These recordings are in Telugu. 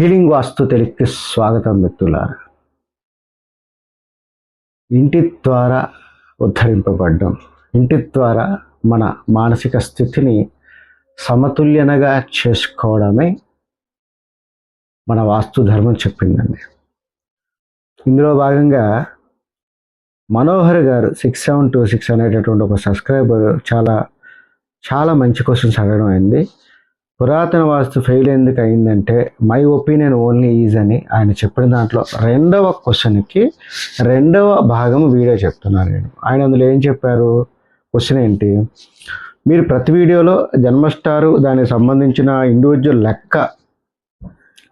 హీలింగ్ వాస్తు తెలికి స్వాగతం మిత్రులారా. ఇంటి ద్వారా ఉద్ధరింపబడ్డం ఇంటి ద్వారా మన మానసిక స్థితిని సమతుల్యనగా చేసుకోవడమే మన వాస్తు ధర్మం చెప్పిందండి. ఇందులో భాగంగా మనోహర్ గారు సిక్స్ సెవెన్ టూ సిక్స్ అనేటటువంటి ఒక సబ్స్క్రైబర్ చాలా చాలా మంచి క్వశ్చన్స్ అడగడం అయింది. పురాతన వాస్తు ఫెయిల్ ఎందుకు అయిందంటే మై ఒపీనియన్ ఓన్లీ ఈజ్ అని ఆయన చెప్పిన దాంట్లో రెండవ క్వశ్చన్కి రెండవ భాగం వీడియో చెప్తున్నాను నేను. ఆయన అందులో ఏం చెప్పారు? క్వశ్చన్ ఏంటి? మీరు ప్రతి వీడియోలో జన్మస్టారు దానికి సంబంధించిన ఇండివిజువల్ లెక్క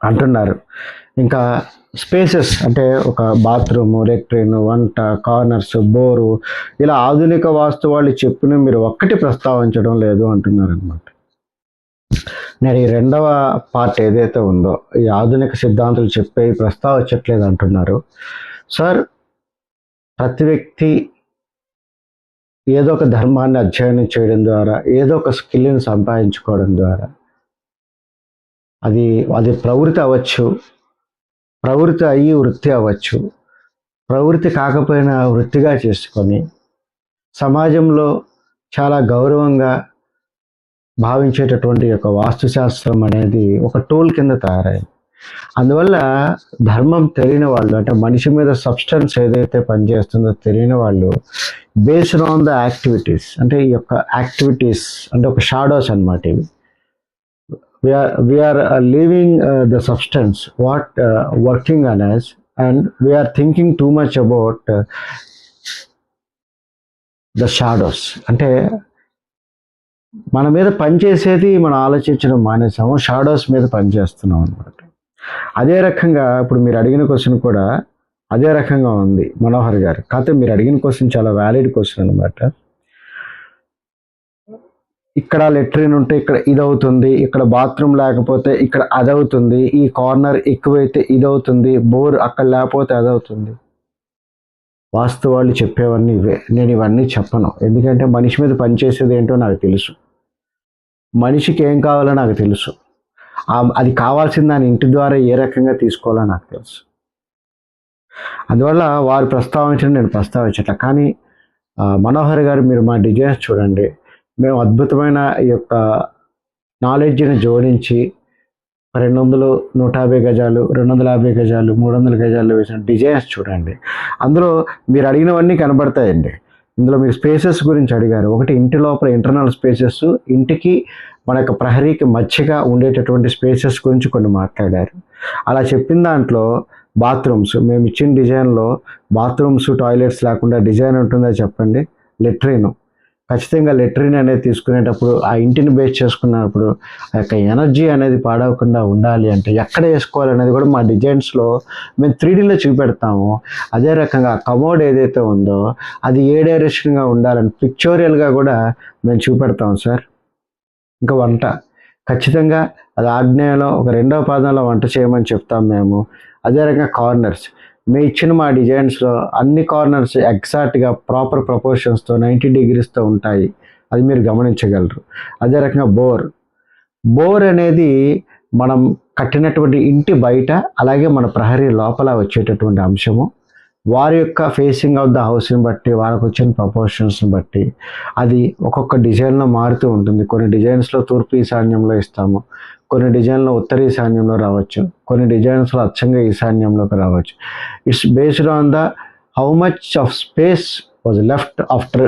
అంటున్నారు. ఇంకా స్పేసెస్ అంటే ఒక బాత్రూమ్ లెట్రిన్ వంట కార్నర్స్ బోరు ఇలా ఆధునిక వాస్తు వాళ్ళు చెప్పిన మీరు ఒక్కటి ప్రస్తావించడం లేదు అంటున్నారు అనమాట నేను ఈ రెండవ పార్ట్ ఏదైతే ఉందో ఈ ఆధునిక సిద్ధాంతులు చెప్పే ప్రస్తావించట్లేదు అంటున్నారు. సార్ ప్రతి వ్యక్తి ఏదో ఒక ధర్మాన్ని అధ్యయనం చేయడం ద్వారా ఏదో ఒక స్కిల్ని సంపాదించుకోవడం ద్వారా అది అది ప్రవృత్తి అవ్వచ్చు ప్రవృత్తి అయ్యి వృత్తి అవ్వచ్చు ప్రవృత్తి కాకపోయినా వృత్తిగా చేసుకొని సమాజంలో చాలా గౌరవంగా భావించేటటువంటి యొక్క వాస్తుశాస్త్రం అనేది ఒక టూల్ కింద తయారైంది. అందువల్ల ధర్మం తెలియని వాళ్ళు అంటే మనిషి మీద సబ్స్టెన్స్ ఏదైతే పనిచేస్తుందో తెలియని వాళ్ళు బేస్డ్ ఆన్ ద యాక్టివిటీస్ అంటే ఈ యొక్క యాక్టివిటీస్ అంటే ఒక షాడోస్ అనమాట ఇవి. We are we are living the substance what working on and we are thinking too much about the shadows అంటే మన మీద పనిచేసేది మనం ఆలోచించడం మానేసాము షాడోస్ మీద పనిచేస్తున్నాం అనమాట అదే రకంగా ఇప్పుడు మీరు అడిగిన క్వశ్చన్ కూడా అదే రకంగా ఉంది. మనోహర్ గారు కాకపోతే మీరు అడిగిన క్వశ్చన్ చాలా వ్యాలిడ్ క్వశ్చన్ అనమాట ఇక్కడ లెట్రిన్ ఉంటే ఇక్కడ ఇది అవుతుంది ఇక్కడ బాత్రూమ్ లేకపోతే ఇక్కడ అది అవుతుంది ఈ కార్నర్ ఎక్కువైతే ఇది అవుతుంది బోర్ అక్కడ లేకపోతే అది అవుతుంది వాస్తు వాళ్ళు చెప్పేవన్నీ ఇవే. నేను ఇవన్నీ చెప్పను. ఎందుకంటే మనిషి మీద పనిచేసేది ఏంటో నాకు తెలుసు. మనిషికి ఏం కావాలో నాకు తెలుసు. అది కావాల్సిన దాని ఇంటి ద్వారా ఏ రకంగా తీసుకోవాలో నాకు తెలుసు. అందువల్ల వారు ప్రస్తావించడం నేను ప్రస్తావించట్ల. కానీ మనోహర్ గారు మీరు మా డిజైన్స్ చూడండి. మేము అద్భుతమైన ఈ యొక్క నాలెడ్జ్ని జోడించి రెండు వందలు నూట యాభై గజాలు రెండు వందల యాభై గజాలు మూడు వందల గజాలు వేసిన డిజైన్స్ చూడండి. అందులో మీరు అడిగినవన్నీ కనబడతాయండి. ఇందులో మీరు స్పేసెస్ గురించి అడిగారు. ఒకటి ఇంటి లోపల ఇంటర్నల్ స్పేసెస్ ఇంటికి మన యొక్క ప్రహరీకి మధ్యగా ఉండేటటువంటి స్పేసెస్ గురించి కొన్ని మాట్లాడారు. అలా చెప్పిన దాంట్లో బాత్రూమ్స్ మేము ఇచ్చిన డిజైన్లో బాత్రూమ్స్ టాయిలెట్స్ లేకుండా డిజైన్ ఉంటుందా చెప్పండి? లెట్రిన్. ఖచ్చితంగా లెట్రిన్ అనేది తీసుకునేటప్పుడు ఆ ఇంటిని బేస్ చేసుకున్నప్పుడు ఆ యొక్క ఎనర్జీ అనేది పాడవకుండా ఉండాలి అంటే ఎక్కడ వేసుకోవాలనేది కూడా మా డిజైన్స్లో మేము త్రీడీలో చూపెడతాము. అదే రకంగా కమోడ్ ఏదైతే ఉందో అది ఏ డైరెక్షన్గా ఉండాలని పిక్చోరియల్గా కూడా మేము చూపెడతాం సార్. ఇంకా వంట. ఖచ్చితంగా అది ఆగ్నేయంలో ఒక రెండవ పాదంలో వంట చేయమని చెప్తాం మేము. అదే రకంగా కార్నర్స్ మీ ఇచ్చిన మా డిజైన్స్లో అన్ని కార్నర్స్ ఎగ్జాక్ట్గా ప్రాపర్ ప్రపోర్షన్స్తో నైంటీ డిగ్రీస్తో ఉంటాయి. అది మీరు గమనించగలరు. అదే రకంగా బోర్. బోర్ అనేది మనం కట్టినటువంటి ఇంటి బయట అలాగే మన ప్రహరీ లోపల వచ్చేటటువంటి అంశము. వారి యొక్క ఫేసింగ్ ఆఫ్ ద హౌస్ని బట్టి వారికి వచ్చిన ప్రపోర్షన్స్ని బట్టి అది ఒక్కొక్క డిజైన్లో మారుతూ ఉంటుంది. కొన్ని డిజైన్స్లో తూర్పు ఈశాన్యంలో ఇస్తాము కొన్ని డిజైన్లో ఉత్తర ఈశాన్యంలో రావచ్చు కొన్ని డిజైన్స్లో అచ్చంగా ఈశాన్యంలోకి రావచ్చు. It's based on the how much of space was left after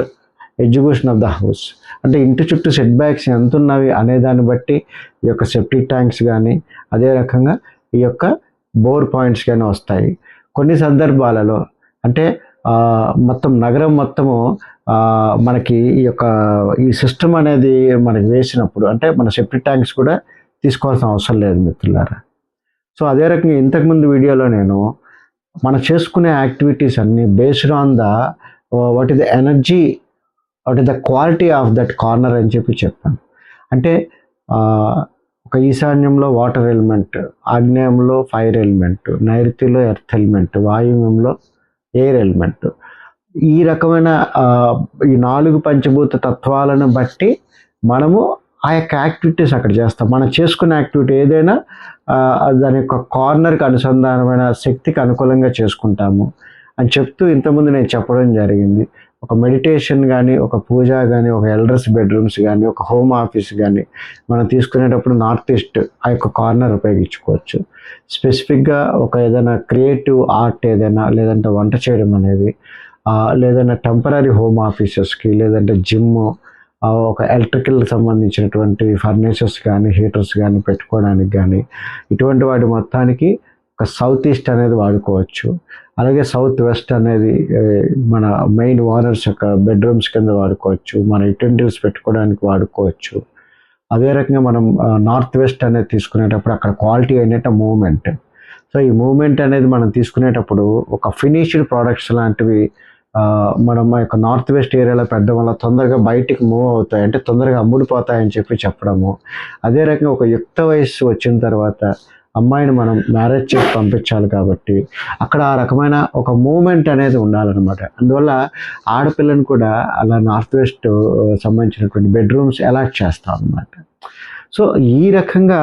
education of the house అంటే ఇంటి చుట్టూ సెట్ బ్యాక్స్ ఎంత ఉన్నవి అనే దాన్ని బట్టి ఈ యొక్క సెప్టిక్ ట్యాంక్స్ కానీ అదే రకంగా ఈ యొక్క బోర్ పాయింట్స్ కానీ వస్తాయి. కొన్ని సందర్భాలలో అంటే మొత్తం నగరం మొత్తము మనకి ఈ యొక్క ఈ సిస్టమ్ అనేది మనకి వేసినప్పుడు అంటే మన సెప్టిక్ ట్యాంక్స్ కూడా తీసుకోవాల్సిన అవసరం లేదు మిత్రులారా. సో అదే రకంగా ఇంతకుముందు వీడియోలో నేను మనం చేసుకునే యాక్టివిటీస్ అన్నీ based on the what is the energy what is the quality of that corner అని చెప్పి చెప్పాను. అంటే ఒక ఈశాన్యంలో వాటర్ ఎలిమెంట్ ఆగ్నేయంలో ఫైర్ ఎలిమెంట్ నైరుతిలో ఎర్త్ ఎలిమెంట్ వాయువ్యంలో ఎయిర్ ఎలిమెంట్. ఈ రకమైన ఈ నాలుగు పంచభూత తత్వాలను బట్టి మనము ఆ యొక్క యాక్టివిటీస్ అక్కడ చేస్తాం. మనం చేసుకునే యాక్టివిటీ ఏదైనా దాని యొక్క కార్నర్కి అనుసంధానమైన శక్తికి అనుకూలంగా చేసుకుంటాము అని చెప్తూ ఇంతకుముందు నేను చెప్పడం జరిగింది. ఒక మెడిటేషన్ కానీ ఒక పూజ కానీ ఒక ఎల్డర్స్ బెడ్రూమ్స్ కానీ ఒక హోమ్ ఆఫీస్ కానీ మనం తీసుకునేటప్పుడు నార్త్ ఈస్ట్ ఆ యొక్క కార్నర్ ఉపయోగించుకోవచ్చు. స్పెసిఫిక్గా ఒక ఏదైనా క్రియేటివ్ ఆర్ట్ ఏదైనా లేదంటే వంట చేయడం అనేది లేదంటే టెంపరీ హోమ్ ఆఫీసెస్కి లేదంటే జిమ్ ఒక ఎలక్ట్రికల్ సంబంధించినటువంటి ఫర్నిచర్స్ కానీ హీటర్స్ కానీ పెట్టుకోవడానికి కానీ ఇటువంటి వాటి మొత్తానికి ఒక సౌత్ ఈస్ట్ అనేది వాడుకోవచ్చు. అలాగే సౌత్ వెస్ట్ అనేది మన మెయిన్ ఓనర్స్ యొక్క బెడ్రూమ్స్ కింద వాడుకోవచ్చు. మన యుటెంటిల్స్ పెట్టుకోవడానికి వాడుకోవచ్చు. అదే రకంగా మనం నార్త్ వెస్ట్ అనేది తీసుకునేటప్పుడు అక్కడ క్వాలిటీ ఏంటంటే మూమెంట్ సో ఈ మూమెంట్ అనేది మనం తీసుకునేటప్పుడు ఒక ఫినిష్డ్ ప్రోడక్ట్స్ లాంటివి మనం యొక్క నార్త్ వెస్ట్ ఏరియాలో పెట్టడం వల్ల తొందరగా బయటికి మూవ్ అవుతాయి. అంటే తొందరగా అమ్ముడిపోతాయని చెప్పి చెప్పడము. అదే రకంగా ఒక యుక్త వయస్సు వచ్చిన తర్వాత అమ్మాయిని మనం మ్యారేజ్ చేసి పంపించాలి కాబట్టి అక్కడ ఆ రకమైన ఒక మూమెంట్ అనేది ఉండాలన్నమాట. అందువల్ల ఆడపిల్లని కూడా అలా నార్త్ వెస్ట్ uh, సంబంధించినటువంటి బెడ్రూమ్స్ అలాట్ చేస్తాం అన్నమాట. సో ఈ రకంగా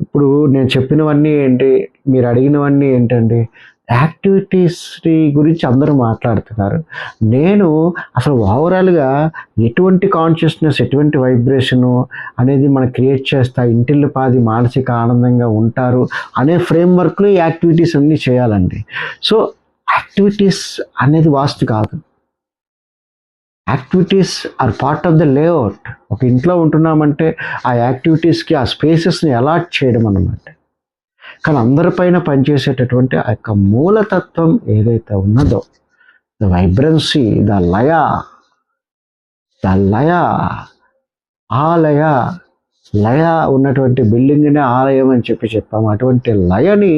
ఇప్పుడు నేను చెప్పినవన్నీ ఏంటి మీరు అడిగినవన్నీ ఏంటండి? యాక్టివిటీస్ గురించి అందరూ మాట్లాడుతున్నారు. నేను అసలు ఓవరాల్గా ఎటువంటి కాన్షియస్నెస్ ఎటువంటి వైబ్రేషను అనేది మనం క్రియేట్ చేస్తా ఇంటిల్లి పాది మానసిక ఆనందంగా ఉంటారు అనే ఫ్రేమ్వర్క్లో ఈ యాక్టివిటీస్ అన్నీ చేయాలండి. సో యాక్టివిటీస్ అనేది వాస్తు కాదు. Activities are part of the layout ఒక ఇంట్లో ఉంటున్నామంటే ఆ యాక్టివిటీస్కి ఆ స్పేసెస్ని అలాట్ చేయడం అన్నమాట. కానీ అందరిపైన పనిచేసేటటువంటి ఆ యొక్క మూలతత్వం ఏదైతే ఉన్నదో the vibrancy the laya the laya ఆ లయ లయ ఉన్నటువంటి బిల్డింగ్నే ఆలయం అని చెప్పి చెప్పాము. అటువంటి లయని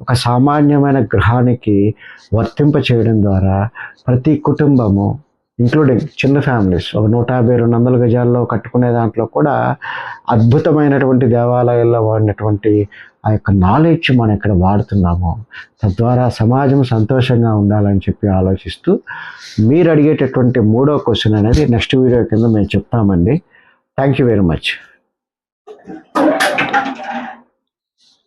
ఒక సామాన్యమైన గ్రహానికి వర్తింప చేయడం ద్వారా ప్రతి కుటుంబము ఇంక్లూడింగ్ చిన్న ఫ్యామిలీస్ ఒక నూట యాభై రెండు వందల గజాల్లో కట్టుకునే దాంట్లో కూడా అద్భుతమైనటువంటి దేవాలయాల్లో వాడినటువంటి ఆ యొక్క నాలెడ్జ్ మనం ఇక్కడ వాడుతున్నాము తద్వారా సమాజం సంతోషంగా ఉండాలని చెప్పి ఆలోచిస్తూ మీరు అడిగేటటువంటి మూడో క్వశ్చన్ అనేది నెక్స్ట్ వీడియో కింద మేము చెప్తామండి. Thank you very much